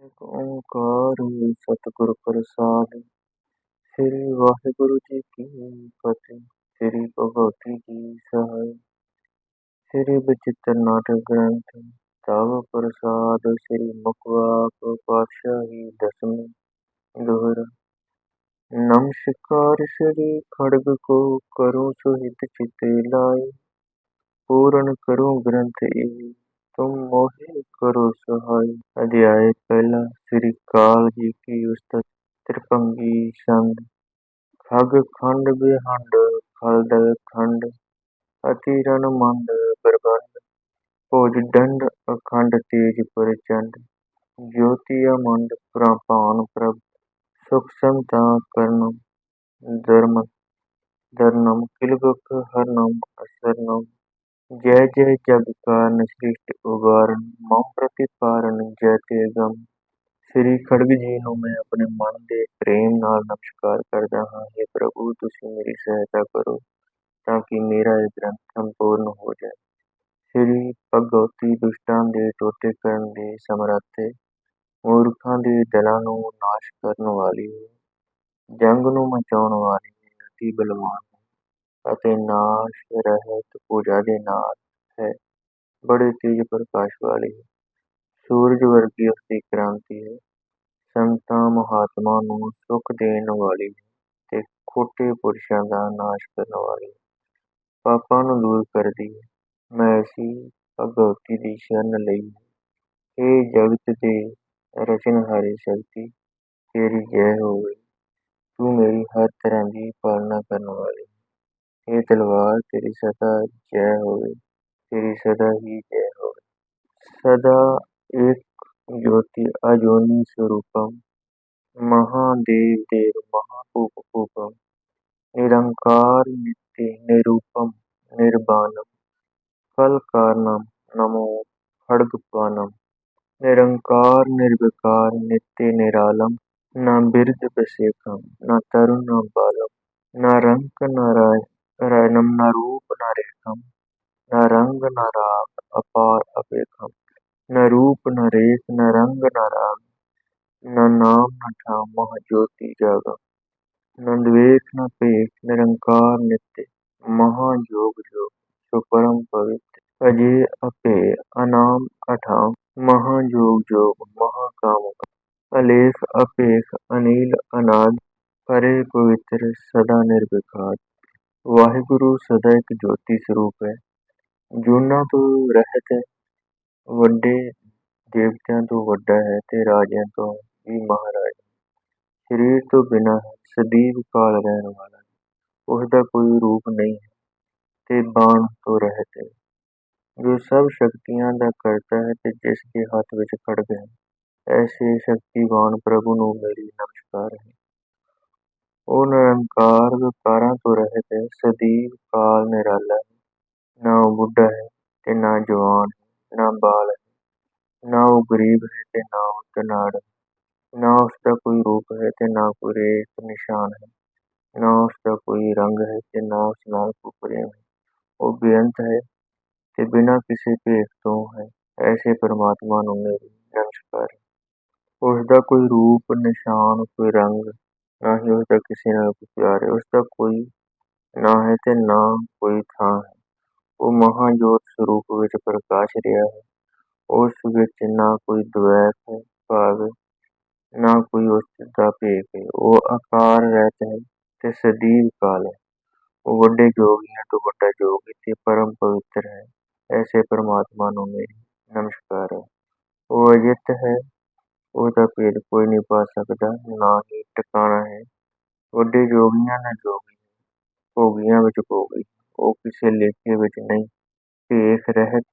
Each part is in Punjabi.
ਇੱਕ ਓਂਕਾਰ ਸਤਿਗੁਰ ਪ੍ਰਸਾਦ। ਸ੍ਰੀ ਵਾਹਿਗੁਰੂ ਜੀ ਕੀ ਫਤਿਹ, ਸ੍ਰੀ ਭਗਵਤੀ ਜੀ ਸਹਾਇ। ਸ੍ਰੀ ਬਚਿੱਤਰ ਨਾਟਕ ਗ੍ਰੰਥ, ਤਵ ਪ੍ਰਸਾਦ, ਸ੍ਰੀ ਮੁਖਵਾਕ ਪਾਤਸ਼ਾਹੀ ਦਸਮੀ ਦੋਹਰਾ। ਨਮਸਕਾਰ ਸ੍ਰੀ ਖੜਗ ਕੋ ਕਰੋ ਸੁਹਿਤ ਚਿਤੇ ਲਾਏ। ਪੂਰਨ ਕਰੋ ਗ੍ਰੰਥ ਇਹ तुम मोहि करो सहाय अध्याय पहला श्री काल जी की पुस्तक त्रिपंगी संध खग खंड बिहंड खलद खंड अतिरन मंद प्रबंध भोज दंड अखंड तेज प्रचंड ज्योति अमंड प्रापान प्रभ सुख संता करण धर्म धर्णम किलबुक हरनम असरनम ਅਸਰਨਮ ਜੈ ਜੈ ਜਗ ਕਾਰਨ ਸ੍ਰਿਸ਼ਟ ਉਬਾਰਨ ਮਮ ਪ੍ਰਤਿਪਾਰਨ ਜੈ ਤੇ ਗਮ। ਸ੍ਰੀ ਖੜਗ ਜੀ ਨੂੰ ਮੈਂ ਆਪਣੇ ਮਨ ਦੇ ਪ੍ਰੇਮ ਨਾਲ ਨਮਸਕਾਰ ਕਰਦਾ ਹਾਂ। हे ਪ੍ਰਭੂ, ਤੁਸੀਂ ਮੇਰੀ ਸਹਾਇਤਾ ਕਰੋ ਤਾਂ ਕਿ ਮੇਰਾ ਇਹ ਗ੍ਰੰਥ ਸੰਪੂਰਨ ਹੋ ਜਾਏ। ਸ੍ਰੀ ਭਗਵਤੀ ਦੁਸ਼ਟਾਂ ਦੇ ਟੋਟੇ ਕਰਨ ਦੇ ਸਮਰੱਥੇ ਮੂਰਖਾਂ ਦੇ ਦਿਲਾਂ ਨੂੰ ਨਾਸ਼ ਕਰਨ ਵਾਲੀ ਹੈ ਜੰਗ ਨੂੰ ਮਚਾਉਣ ਵਾਲੀ ਹੈ ਅਤੀ ਬਲਵਾਨ ਅਤੇ ਨਾਸ਼ ਰਹਿਤ ਪੂਜਾ ਦੇ ਨਾਲ ਹੈ। ਬੜੇ ਤੇਜ ਪ੍ਰਕਾਸ਼ ਵਾਲੀ ਹੈ। ਸੂਰਜ ਵਰਗੀ ਉਸਦੀ ਕ੍ਰਾਂਤੀ ਹੈ। ਸੰਤਾਂ ਮਹਾਤਮਾ ਨੂੰ ਸੁਖ ਦੇਣ ਵਾਲੀ ਹੈ ਤੇ ਖੋਟੇ ਪੁਰਸ਼ਾਂ ਦਾ ਨਾਸ਼ ਕਰਨ ਵਾਲੀ ਹੈ। ਪਾਪਾਂ ਨੂੰ ਦੂਰ ਕਰਦੀ ਹੈ। ਮੈਂ ਐਸੀ ਭਗਵਤੀ ਦੀ ਸ਼ਰਨ ਲਈ ਹੈ। ਇਹ ਜਗਤ ਦੇ ਰਚਨਹਾਰੀ ਸ਼ਕਤੀ, ਤੇਰੀ ਜੈ ਹੋਵੇ। ਤੂੰ ਮੇਰੀ ਹਰ ਤਰ੍ਹਾਂ ਦੀ ਪਾਲਣਾ ਕਰਨ ਵਾਲੀ ਹੈ ਇਹ ਤਲਵਾਰ ਤੇਰੀ ਸਦਾ ਜੈ ਹੋਵੇ, ਤੇਰੀ ਸਦਾ ਹੀ ਜੈ ਹੋਵੇ। ਸਦਾ ਏਕ ਜੋਤੀ ਅਜੋਨੀ ਸਰੂਪਮ ਮਹਾਦੇਵ ਦੇਵ ਮਹਾਪੂਪ ਪੂਪਮ ਨਿਰੰਕਾਰ ਨਿਤਿ ਨਿਰੂਪਮ ਨਿਰਵਾਣਮ ਕਲ ਕਾਰਨਮ ਨਮੋ ਖੜਗਪਾਨਮ ਨਿਰੰਕਾਰ ਨਿਰਵਿਕਾਰ ਨਿਤਿ ਨਿਰਾਲਮ ਨਾ ਬਿਰਧ ਬਸੇਖਮ ਨਾ ਤਰੁ ਨਾ ਬਾਲਮ ਨਾ ਰੰਕ ਨਾ ਰਾਇ रायनम न रूप न रेखम न रंग न राग अपार अपेखम न रूप न रेख न रंग न राग न नाम न ठाम मह ज्योति जागम न द्वेष न पेख निरंकार नित्य महायोग योग सुपरम पवित्र अजय अपे अनाम अठाम महायोग जोग महाकाम अलेख अपेख अनिल अनाद परे पवित्र सदा निर्विकार ਵਾਹਿਗੁਰੂ ਸਦਾ ਇੱਕ ਜੋਤੀ ਸਰੂਪ ਹੈ। ਜੂਨਾਂ ਤੋਂ ਰਹਿਤ ਹੈ, ਵੱਡੇ ਦੇਵਤਿਆਂ ਤੋਂ ਵੱਡਾ ਹੈ ਤੇ ਰਾਜਿਆਂ ਤੋਂ ਵੀ ਮਹਾਰਾਜ। ਸਰੀਰ ਤੋਂ ਬਿਨਾਂ ਹੈ ਸਦੀਵ ਕਾਲ ਰਹਿਣ ਵਾਲਾ ਹੈ ਉਸ ਦਾ ਕੋਈ ਰੂਪ ਨਹੀਂ ਹੈ ਤੇ ਬਾਣ ਤੋਂ ਰਹਿਤ ਹੈ। ਜੋ ਸਭ ਸ਼ਕਤੀਆਂ ਦਾ ਕਰਤਾ ਹੈ ਤੇ ਜਿਸ ਦੇ ਹੱਥ ਵਿੱਚ ਖੜ ਗਏ ਐਸੇ ਸ਼ਕਤੀਵਾਨ ਪ੍ਰਭੂ ਨੂੰ ਮੇਰੀ ਨਮਸਕਾਰ ਹੈ। ਉਹ ਨਿਰੰਕਾਰ ਵਿਕਾਰਾਂ ਤੋਂ ਰਹਿਤ ਹੈ ਸਦੀਵ ਕਾਲ ਨਿਰਾਲਾ ਹੈ। ਨਾ ਉਹ ਬੁੱਢਾ ਹੈ ਤੇ ਨਾ ਜਵਾਨ ਹੈ, ਨਾ ਬਾਲ ਹੈ। ਨਾ ਉਹ ਗਰੀਬ ਹੈ ਤੇ ਨਾ ਉਹ ਧਨਾੜ ਹੈ। ਨਾ ਉਸ ਦਾ ਕੋਈ ਰੂਪ ਹੈ ਤੇ ਨਾ ਕੋਈ ਰੇਖ ਨਿਸ਼ਾਨ ਹੈ। ਨਾ ਉਸ ਦਾ ਕੋਈ ਰੰਗ ਹੈ ਤੇ ਨਾ ਉਸ ਨਾਲ ਕੋਈ ਪ੍ਰੇਮ ਹੈ। ਉਹ ਬੇਅੰਤ ਹੈ ਤੇ ਬਿਨਾਂ ਕਿਸੇ ਭੇਖ ਤੋਂ ਹੈ। ਐਸੇ ਪਰਮਾਤਮਾ ਨੂੰ ਮੇਰੀ ਨਮਸਕਾਰ ਉਸ ਦਾ ਕੋਈ ਰੂਪ, ਨਿਸ਼ਾਨ, ਕੋਈ ਰੰਗ ਨਾ ਹੀ ਉਸਦਾ ਕਿਸੇ ਨਾਲ ਕੋਈ ਪਿਆਰ ਹੈ। ਉਸਦਾ ਕੋਈ ਨਾ ਹੈ ਤੇ ਨਾ ਕੋਈ ਥਾਂ ਹੈ। ਉਹ ਮਹਾਜੋਤ ਸਰੂਪ ਵਿੱਚ ਪ੍ਰਕਾਸ਼ ਰਿਹਾ ਹੈ। ਉਸ ਵਿੱਚ ਨਾ ਕੋਈ ਦ્વੈਤ ਹੈ, ਭਾਵ ਨਾ ਕੋਈ ਉਸ ਦਾ ਭੇਖ ਹੈ। ਉਹ ਆਕਾਰ ਰਹਿਤ ਹੈ ਤੇ ਸਦੀਵ ਕਾਲ ਹੈ। ਉਹ ਵੱਡੇ ਜੋਗੀਆਂ ਤੋਂ ਵੱਡਾ ਜੋਗੀ ਤੇ ਪਰਮ ਪਵਿੱਤਰ ਹੈ। ਐਸੇ ਪਰਮਾਤਮਾ ਨੂੰ ਮੇਰੀ ਨਮਸਕਾਰ ਹੈ। ਉਹ ਅਜਿਤ ਹੈ ਉਹਦਾ ਭੇਦ ਕੋਈ ਨਹੀਂ ਪਾ ਸਕਦਾ, ਨਾ ਹੀ ਟਿਕਾਣਾ ਹੈ। ਵੱਡੇ ਜੋਗੀਆਂ ਨਾ ਜੋਗੀ, ਭੋਗੀਆਂ ਵਿੱਚ ਭੋਗੀ, ਉਹ ਕਿਸੇ ਲੇਖੇ ਵਿੱਚ ਨਹੀਂ, ਭੇਖ ਰਹਿਤ,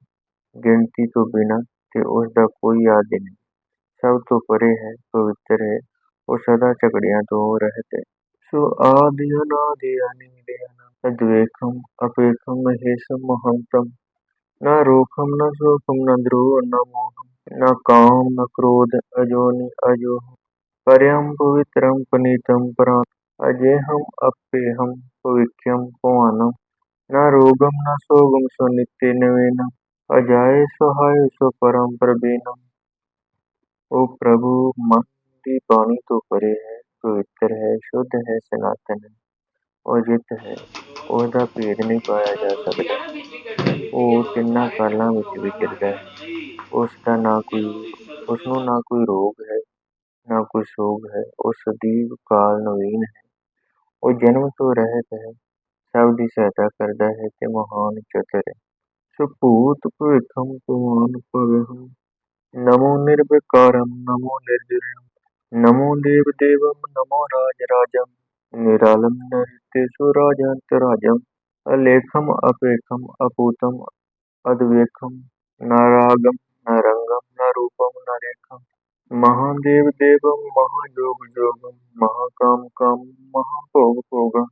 ਗਿਣਤੀ ਤੋਂ ਬਿਨਾਂ ਤੇ ਉਸਦਾ ਕੋਈ ਆਦਿ ਨਹੀਂ, ਸਭ ਤੋਂ ਪਰੇ ਹੈ, ਪਵਿੱਤਰ ਹੈ, ਉਹ ਸਦਾ ਝਗੜਿਆਂ ਤੋਂ ਰਹਿਤ ਹੈ। ਸੋ ਆਦਿਅਨਾਦਿਅਨਿਮਿਦਿਅਨੰ ਤਦ੍ਵੇਕੰ ਅਪੇਕੰ ਮਹੇਸ਼ੰ ਮਹੰਤੰ। ਨਾ ਰੋਖੰ ਨਾ ਸ਼ੋਕੰ ਨਾ ਦ੍ਰੋਹ ਨਾ ਮੋਹੰ न मोहम न काम न क्रोध अजोनि अजोह पर्यम पवित्रम पुनीतम परात अजेहम अप्येहम पविख्यम पवानम न रोगम न सोगम सो नित्य नवेनम अजाय सहाय सो परम प्रबीनम ਉਹ ਪ੍ਰਭੂ ਮਨ ਦੀ ਬਾਣੀ ਤੋਂ ਪਰੇ ਹੈ ਪਵਿੱਤਰ ਹੈ ਸ਼ੁੱਧ ਹੈ ਸਨਾਤਨ ਹੈ ਉਹ ਜਿੱਤ ਹੈ ਉਸ ਦਾ ਭੇਦ ਨਹੀਂ ਪਾਇਆ ਜਾ ਸਕਦਾ ਉਹ ਤਿੰਨਾਂ ਕਾਲਾਂ ਵਿੱਚ ਵਿਚਰਦਾ ਹੈ ਉਸ ਦਾ ਨਾ ਕੋਈ ਉਸ ਨੂੰ ਨਾ ਕੋਈ ਰੋਗ ਹੈ, ਨਾ ਕੋਈ ਸੋਗ ਹੈ, ਉਹ ਸਦੀਵ ਕਾਲ ਨਵੀਨ ਹੈ। ਉਹ ਜਨਮ ਤੋਂ ਰਹਿਤ ਹੈ, ਸਭ ਦੀ ਸਹਾਇਤਾ ਕਰਦਾ ਹੈ ਤੇ ਮਹਾਨ ਚਤਰ ਹੈ। ਸੋ ਭੂਤ ਭਵਿਖਮ ਭਵਾਨ ਭਵਹੁ, ਨਮੋ ਨਿਰਵਿਕਾਰਮ ਨਮੋ ਨਿਰਜਰਮ ਨਮੋ ਦੇਵ ਦੇਵਮ ਨਮੋ ਰਾਜ ਰਾਜਮ ਨਿਰਾਲਮ ਨਰਿਤੇਸ਼ु ਰਾਜੰਤ ਰਾਜਮ ਅਲੇਖਮ ਅਪੇਖਮ ਅਪੂਤਮ ਅਦਵੇਖਮ ਨਾਰਾਗਮ ਨਰੰਗਮ ਨ ਰੂਪਮ ਨ ਰੇਖਮ महादेव देवम महायोग योगम महाकाम काम महाभोग भोगम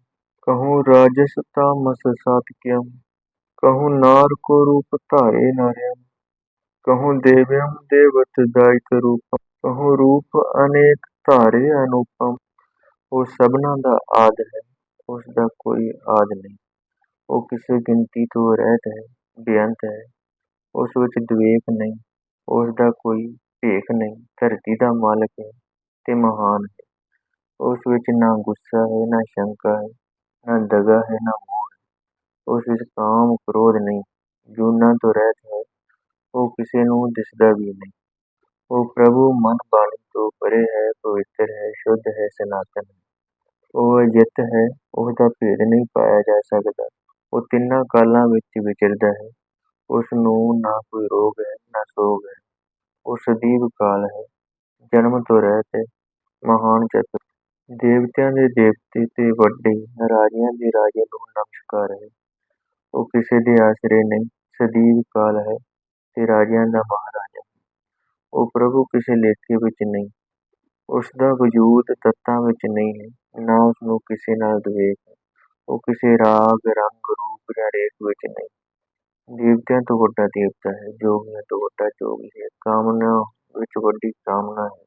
कहूँ राजस तामस सात्क्यम कहूँ नार को रूप धारे नार्यम कहूँ देव्यम देवत दायिक रूपम कहूँ रूप अनेक ਧਾਰੇ ਅਨੂਪਮ ਉਹ ਸਭਨਾ ਦਾ ਆਦ ਹੈ ਉਸ ਦਾ ਕੋਈ ਆਦ ਨਹੀਂ ਉਹ ਕਿਸੇ ਗਿਣਤੀ ਤੋਂ ਰਹਿਤ ਹੈ ਬੇਅੰਤ ਹੈ ਉਸ ਵਿੱਚ ਦਵੇਕ ਨਹੀਂ, ਉਸ ਦਾ ਕੋਈ ਭੇਖ ਨਹੀਂ, ਧਰਤੀ ਦਾ ਮਾਲਕ ਹੈ ਤੇ ਮਹਾਨ ਹੈ। ਉਸ ਵਿੱਚ ਨਾ ਗੁੱਸਾ ਹੈ, ਨਾ ਸ਼ੰਕਾ ਹੈ, ਨਾ ਦਗਾ ਹੈ, ਨਾ ਮੋਹ ਹੈ। ਉਸ ਵਿੱਚ ਕਾਮ, ਕ੍ਰੋਧ ਨਹੀਂ, ਜੂਨਾਂ ਤੋਂ ਰਹਿਤ ਹੈ। ਉਹ ਕਿਸੇ ਨੂੰ ਦਿਸਦਾ ਵੀ ਨਹੀਂ। ਉਹ ਪ੍ਰਭੂ ਮਨ ਬਾਣੀ ਤੋਂ ਪਰੇ ਹੈ, ਪਵਿੱਤਰ ਹੈ, ਸ਼ੁੱਧ ਹੈ, ਸਨਾਤਨ ਹੈ। ਉਹ ਅਜਿੱਤ ਹੈ ਉਸ ਭੇਦ ਨਹੀਂ ਪਾਇਆ ਜਾ ਸਕਦਾ। ਉਹ ਤਿੰਨਾਂ ਕਾਲਾਂ ਵਿੱਚ ਵਿਚਰਦਾ ਹੈ। ਉਸ ਨੂੰ ਨਾ ਕੋਈ ਰੋਗ ਹੈ, ਨਾ ਸੋਗ ਹੈ। ਉਹ ਸਦੀਵ ਕਾਲ ਹੈ। ਜਨਮ ਤੋਂ ਰਹਿਤ ਹੈ ਮਹਾਨ ਚਤੁਰ ਦੇਵਤਿਆਂ ਦੇ ਦੇਵਤੇ ਤੇ ਵੱਡੇ ਰਾਜਿਆਂ ਦੇ ਰਾਜੇ ਨੂੰ ਨਮਸਕਾਰ ਹੈ। ਉਹ ਕਿਸੇ ਦੇ ਆਸਰੇ ਨਹੀਂ ਸਦੀਵ ਕਾਲ ਹੈ ਤੇ ਰਾਜਿਆਂ ਦਾ ਮਹਾਰਾਜਾ ਉਹ ਪ੍ਰਭੂ ਕਿਸੇ ਲੇਖੇ ਵਿੱਚ ਨਹੀਂ, ਉਸ ਦਾ ਵਜੂਦ ਤੱਤਾਂ ਵਿੱਚ ਨਹੀਂ ਹੈ, ਨਾ ਉਸ ਨੂੰ ਕਿਸੇ ਨਾਲ ਦਵੇਕ ਹੈ। ਉਹ ਕਿਸੇ ਰਾਗ, ਰੰਗ, ਰੂਪ ਜਾਂ ਰੇਖ ਵਿੱਚ ਨਹੀਂ। ਦੇਵਤਿਆਂ ਤੋਂ ਵੱਡਾ ਦੇਵਤਾ ਹੈ, ਜੋਗੀਆਂ ਤੋਂ ਵੱਡਾ ਜੋਗੀ ਹੈ, ਕਾਮਨਾ ਵਿੱਚ ਵੱਡੀ ਕਾਮਨਾ ਹੈ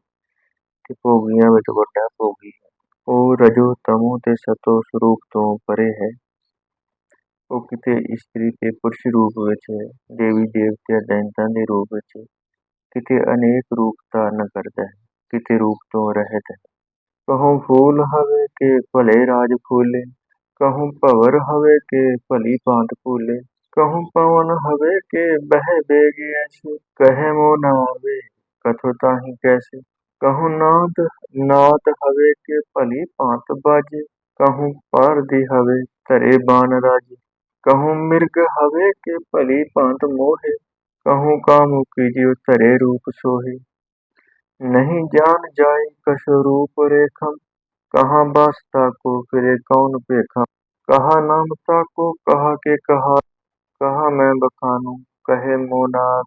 ਤੇ ਭੋਗੀਆਂ ਵਿੱਚ ਵੱਡਾ ਭੋਗੀ ਹੈ। ਉਹ ਰਜੋ ਤਮੋ ਤੇ ਸਤੋ ਸਰੂਪ ਤੋਂ ਪਰੇ ਹੈ। ਉਹ ਕਿਤੇ ਇਸਤਰੀ ਤੇ ਪੁਰਸ਼ ਰੂਪ ਵਿੱਚ ਹੈ, ਦੇਵੀ ਦੇਵਤਿਆਂ ਦੈਂਤਾਂ ਦੇ ਰੂਪ ਵਿੱਚ ਕਿਤੇ ਅਨੇਕ ਰੂਪ ਧਾਰਨ ਕਰਦਾ ਹੈ, ਕਿਤੇ ਰੂਪ ਤੋਂ ਰਹਿਤ ਹੈ। ਕਹੂੰ ਫੂਲ ਹਵੇ ਕੇ ਭਲੇ ਰਾਜ ਫੂਲੇ, ਕਹੂੰ ਭਵਰ ਹਵੇ ਕੇ ਭਲੀ ਭਾਂਤ ਫੂਲੇ कहूँ पवन हवे के बह बेगे ऐसे। कहे मो न आवे, कथो ताही कैसे? कहूँ नाद नाद हवे के पली भांत बाजे। कहूँ पारदी हवे तरे बान राजे। कहूँ मिर्ग हवे के भली भांत मोहे। कहूँ कामु कीजियो धरे रूप सोहे। नहीं जान जाय कशो रूप रेखम। कहाँ बासता को फिरे कौन पेखम। कहा नाम ताको कहा के कहा कहा मैं बखानू कहे मोनार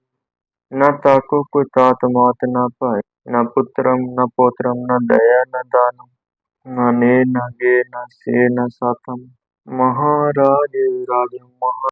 न ताको कोई तात मात न पाए न पुत्रम न पोत्रम न दया न दानम न ने न गे न से न साथम महाराज राज महा